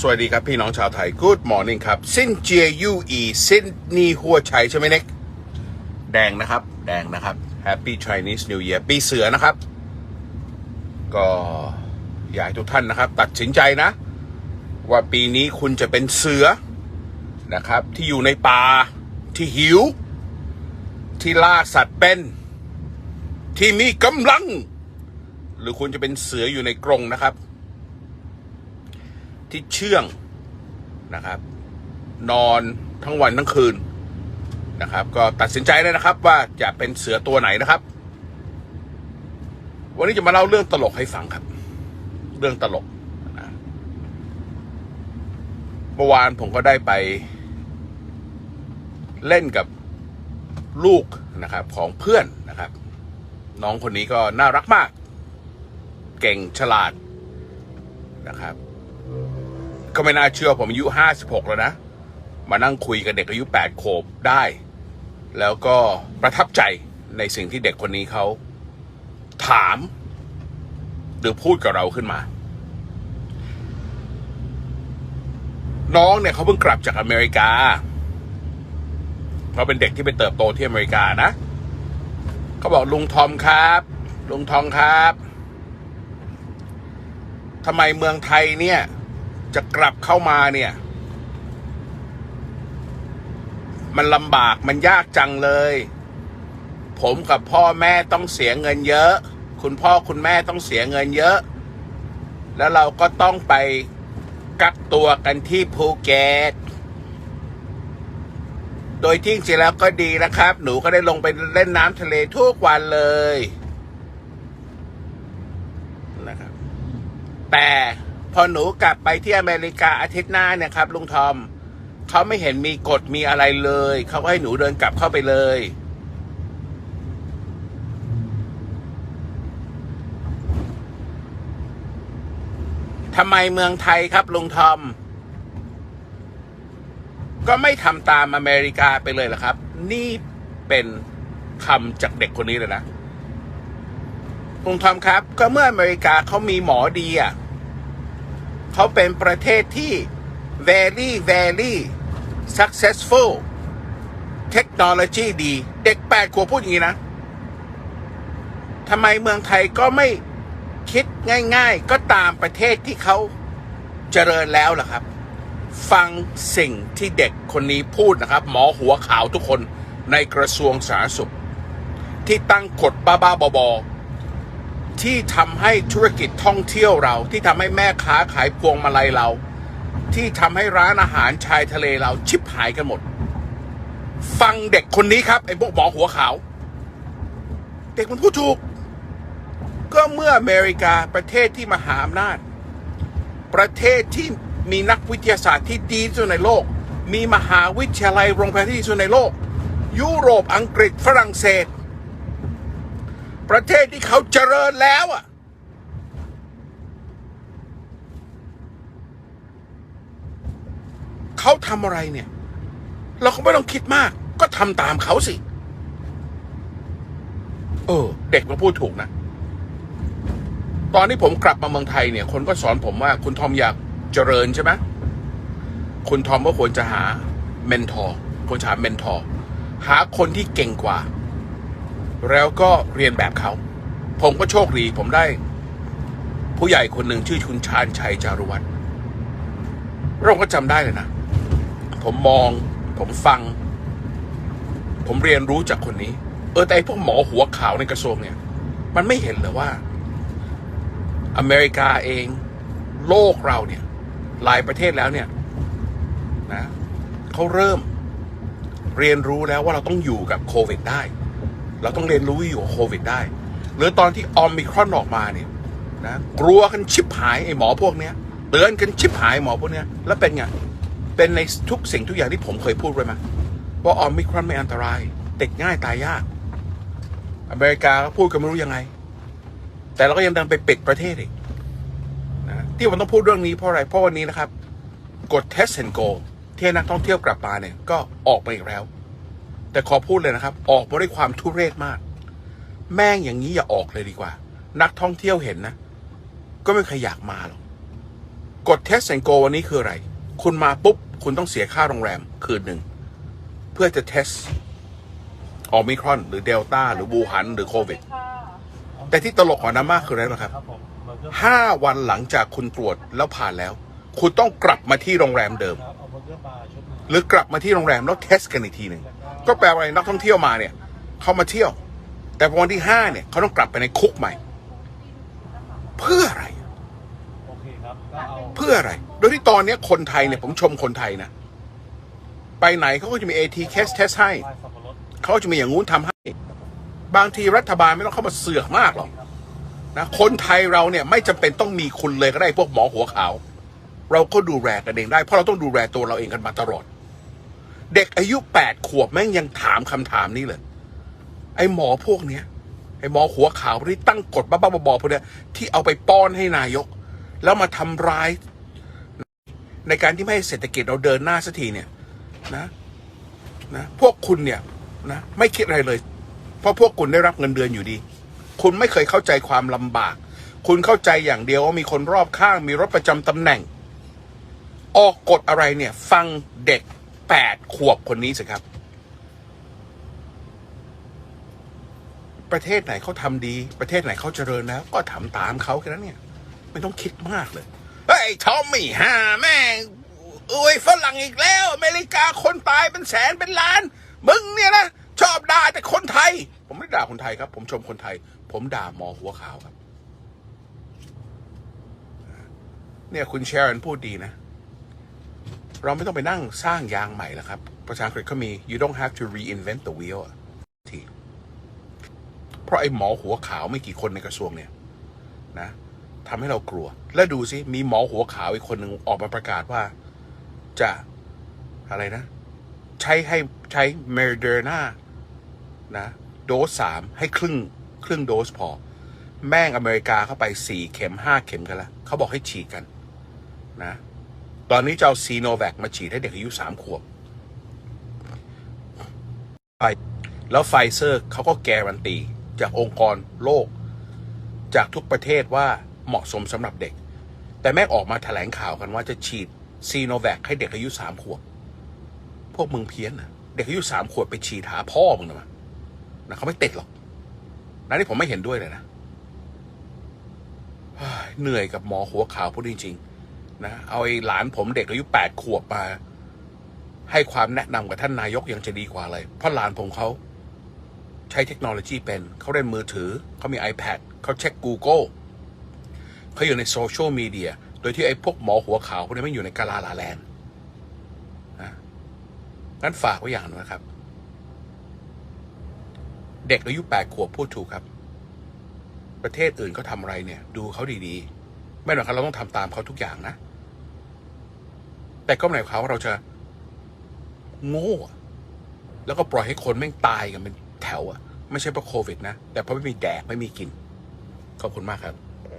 สวัสดีครับพี่น้องชาวไทย Good morning ครับสิ้นเจียยูอีสิ้นนีหัวชัยใช่ไหมเน็กแดงนะครับ แดงนะครับ Happy Chinese New Year ปีเสือนะครับ ก็อยากให้ทุกท่านนะครับ ตัดสินใจนะ ว่าปีนี้คุณจะเป็นเสือนะครับ ที่อยู่ในป่าที่หิว ที่ล่าสัตว์เป็น ที่มีกำลัง หรือคุณจะเป็นเสืออยู่ในกรงนะครับ ที่เชื่องนะครับ นอนทั้งวันทั้งคืนนะครับ ก็ตัดสินใจได้นะครับ ว่าจะเป็นเสือตัวไหนนะครับ วันนี้จะมาเล่าเรื่องตลกให้ฟังครับ เรื่องตลกเมื่อวานผมก็ได้ไป เล่นกับลูกนะครับ ของเพื่อนนะครับ น้องคนนี้ก็น่ารักมาก เก่งฉลาดนะครับ ก็ไม่น่าเชื่อผมอายุห้าสิบหกแล้วนะ มานั่งคุยกับเด็กอายุแปดขวบได้ แล้วก็ประทับใจในสิ่งที่เด็กคนนี้เขาถาม หรือพูดกับเราขึ้นมา น้องเนี่ยเขาเพิ่งกลับจากอเมริกาเขาเป็นเด็กที่ไปเติบโตที่อเมริกานะเขาบอกลุงทอมครับ ลุงทอมครับทำไมเมืองไทยเนี่ย จะกลับเข้ามาเนี่ย มันลำบากมันยากจังเลย ผมกับพ่อแม่ต้องเสียเงินเยอะ คุณพ่อคุณแม่ต้องเสียเงินเยอะ แล้วเราก็ต้องไปกักตัวกันที่ภูเก็ตโดยที่จริงแล้วก็ดีนะครับ หนูก็ได้ลงไปเล่นน้ำทะเลทุกวันเลยนะครับ แต่ พอหนูกลับไปที่อเมริกาอาทิตย์หน้าเนี่ยครับลุงทอมเขาไม่เห็นมีกฎมีอะไรเลย เขาก็ให้หนูเดินกลับเข้าไปเลย ทำไมเมืองไทยครับลุงทอม ก็ไม่ทำตามอเมริกาไปเลยเหรอครับ นี่เป็นคำจากเด็กคนนี้เลยนะลุงทอมครับ ก็เมื่ออเมริกาเขามีหมอดีอะ เขาเป็นประเทศที่ very very successful เทคโนโลยีดี เด็กแปดขวบพูดอย่างนี้นะทำไมเมืองไทยก็ไม่คิดง่าย ๆ ก็ตามประเทศที่เขาเจริญแล้วล่ะครับ ฟังสิ่งที่เด็กคนนี้พูดนะครับ หมอหัวขาวทุกคนในกระทรวงสาธารณสุข ที่ตั้งกฎบ้าๆบอๆ ที่ทำให้ธุรกิจท่องเที่ยวเรา ที่ทำให้แม่ค้าขายพวงมาลัยเรา ที่ทำให้ร้านอาหารชายทะเลเราชิบหายกันหมด ฟังเด็กคนนี้ครับไอ้พวกหมอหัวขาว เด็กมันพูดถูก ก็เมื่ออเมริกาประเทศที่มหาอำนาจ ประเทศที่มีนักวิทยาศาสตร์ที่ดีที่สุดในโลก มีมหาวิทยาลัยโรงพยาบาลที่ดีที่สุดในโลก ยุโรปอังกฤษฝรั่งเศส ประเทศที่เขาเจริญแล้วอะ เขาทำอะไรเนี่ย เราก็ไม่ต้องคิดมาก ก็ทำตามเขาสิ เออ เด็กมาพูดถูกนะ ตอนที่ผมกลับมาเมืองไทยเนี่ย คนก็สอนผมว่า คุณทอมอยากเจริญใช่ไหมคุณทอมก็ควรจะหาเมนทอร์ควรจะหาเมนทอร์หาคนที่เก่งกว่า แล้วก็เรียนแบบเขา ผมก็โชคดี ผมได้ ผู้ใหญ่คนหนึ่งชื่อคุณชาญชัยจารุวัฒน์เราก็จำได้เลยนะ ผมมอง ผมฟัง ผมเรียนรู้จากคนนี้ เออแต่พวกหมอหัวขาวในกระทรวงเนี่ย มันไม่เห็นเลยว่า อเมริกาเอง โลกเราเนี่ย หลายประเทศแล้วเนี่ยนะเขาเริ่มเรียนรู้แล้วว่าเราต้องอยู่กับโควิดได้ เราต้องเรียนรู้อยู่กับโควิดได้ หรือตอนที่ออมมิครอนออกมาเนี่ยนะกลัวกันชิบหายไอ้หมอพวกเนี้ยเตือนกันชิบหายหมอพวกเนี้ยแล้วเป็นไงเป็นในทุกสิ่งทุกอย่างที่ผมเคยพูดไว้ไหมว่าออมมิครอนไม่อันตราย ติดง่ายตายยาก อเมริกาพูดกันไม่รู้ยังไง แต่เราก็ยังดันไปปิดประเทศอีกนะที่ผมต้องพูดเรื่องนี้เพราะอะไรเพราะวันนี้นะครับกด test and go ที่นักท่องเที่ยวกลับมาเนี่ยก็ออกมาอีกแล้ว แต่ขอพูดเลยนะครับ ออกมาด้วยความทุเรศมาก แม่งอย่างนี้อย่าออกเลยดีกว่า นักท่องเที่ยวเห็นนะ ก็ไม่เคยอยากมาหรอกกด test and go วันนี้คืออะไร คุณมาปุ๊บ คุณต้องเสียค่าโรงแรมคืนหนึ่ง เพื่อจะ test ออมิครอน หรือเดลต้าหรือวูฮัน หรือโควิด แต่ที่ตลกกว่านั้นมากคืออะไรรู้ไหมครับห้าวันหลังจากคุณตรวจแล้วผ่านแล้ว คุณต้องกลับมาที่โรงแรมเดิมหนึ่งหรือกลับมาที่โรงแรมแล้วเทสกันอีกทีหนึ่ง ก็แปลว่าอะไรนักท่องเที่ยวมาเนี่ยเขามาเที่ยว แต่พอวันที่ห้าเนี่ยเขาต้องกลับไปในคุกใหม่ เพื่ออะไรโอเคครับก็เอาเพื่ออะไร โดยที่ตอนเนี้ยคนไทยเนี่ยผมชมคนไทยนะ ไปไหนเขาก็จะมี AT test test ให้ลายสับปะรดเขาจะมีอย่างงู้นทำให้ บางทีรัฐบาลไม่ต้องเข้ามาเสือกมากหรอกนะคนไทยเราเนี่ยไม่จำเป็นต้องมีคุณเลยก็ได้พวกหมอหัวขาว เราก็ดูแลกันเองได้เพราะเราต้องดูแลตัวเราเองกันมาตลอด เด็กอายุแปดขวบแม่งยังถามคำถามนี้เลย ไอ้หมอพวกเนี้ย ไอ้หมอหัวขาวพวกนี้ตั้งกฎบ้าๆบอๆพวกเนี้ยที่เอาไปป้อนให้นายก แล้วมาทำร้าย ในการที่ไม่ให้เศรษฐกิจเราเดินหน้าสักทีเนี่ย นะนะพวกคุณเนี่ยนะไม่คิดอะไรเลย เพราะพวกคุณได้รับเงินเดือนอยู่ดี คุณไม่เคยเข้าใจความลำบาก คุณเข้าใจอย่างเดียวว่ามีคนรอบข้างมีรถประจำตำแหน่ง ออกกฎอะไรเนี่ย ฟังเด็ก แปดขวบคนนี้สิครับ ประเทศไหนเขาทำดี ประเทศไหนเขาเจริญแล้ว ก็ทำตามเขาแค่นั้นเนี่ย ไม่ต้องคิดมากเลยเฮ้ยทอมมี่ฮ่าแม่งอวยฝรั่งอีกแล้ว อเมริกาคนตายเป็นแสนเป็นล้าน มึงเนี่ยนะ ชอบด่าแต่คนไทย ผมไม่ด่าคนไทยครับ ผมชมคนไทย ผมด่าหมอหัวขาวครับ เนี่ยคุณเชรนพูดดีนะ เราไม่ต้องไปนั่งสร้างยางใหม่แล้วครับ ภาษาอังกฤษเขามี you don't have to reinvent the wheel ทีเพราะไอ้หมอหัวขาวไม่กี่คนในกระทรวงเนี่ยนะทำให้เรากลัว แล้วดูสิ มีหมอหัวขาวอีกคนหนึ่งออกมาประกาศว่า จะอะไรนะ ใช้ให้ใช้เมเดอร์นานะโดสสามให้ครึ่งครึ่งโดสพอ แม่งอเมริกาเข้าไปสี่เข็มห้าเข็มกันล้วเขาบอกให้ฉีดกันนะ ตอนนี้จะเอาซีโนแวคมาฉีดให้เด็กอายุสามขวบไปแล้วไฟเซอร์เขาก็แกรันตี จากองค์กรโลก จากทุกประเทศว่าเหมาะสมสำหรับเด็ก แต่แม่ออกมาแถลงข่าวกันว่าจะฉีดซีโนแวคให้เด็กอายุสามขวบ พวกมึงเพี้ยนนะเด็กอายุสามขวบไปฉีดหาพ่อมึงนะมานะเขาไม่ติดหรอกนะนี่ผมไม่เห็นด้วยเลยนะเฮ้ยเหนื่อยกับหมอหัวขาวพูดจริงๆ นะเอาไอ้หลานผมเด็กอายุแปดขวบมา ให้ความแนะนำกับท่านนายกยังจะดีกว่าเลย เพราะหลานผมเขาใช้เทคโนโลยีเป็น เขาเล่นมือถือ เขามี iPad เขาเช็ค Google เขาอยู่ในโซเชียลมีเดียโดยที่ไอ้พวกหมอหัวขาวพวกนี้ไม่อยู่ในกาลาลาแลนด์นะงั้นฝากไว้อย่างนึงนะครับ เด็กอายุแปดขวบพูดถูกครับ ประเทศอื่นเขาทำอะไรเนี่ย ดูเขาดีๆ ไม่หรอกครับเราต้องทำตามเขาทุกอย่างนะ แต่ก็ไม่หมายความว่าเราจะโง่ แล้วก็ปล่อยให้คนแม่งตายกันเป็นแถวอะไม่ใช่เพราะโควิดนะ แต่เพราะไม่มีแดกไม่มีกิน ขอบคุณมากครับ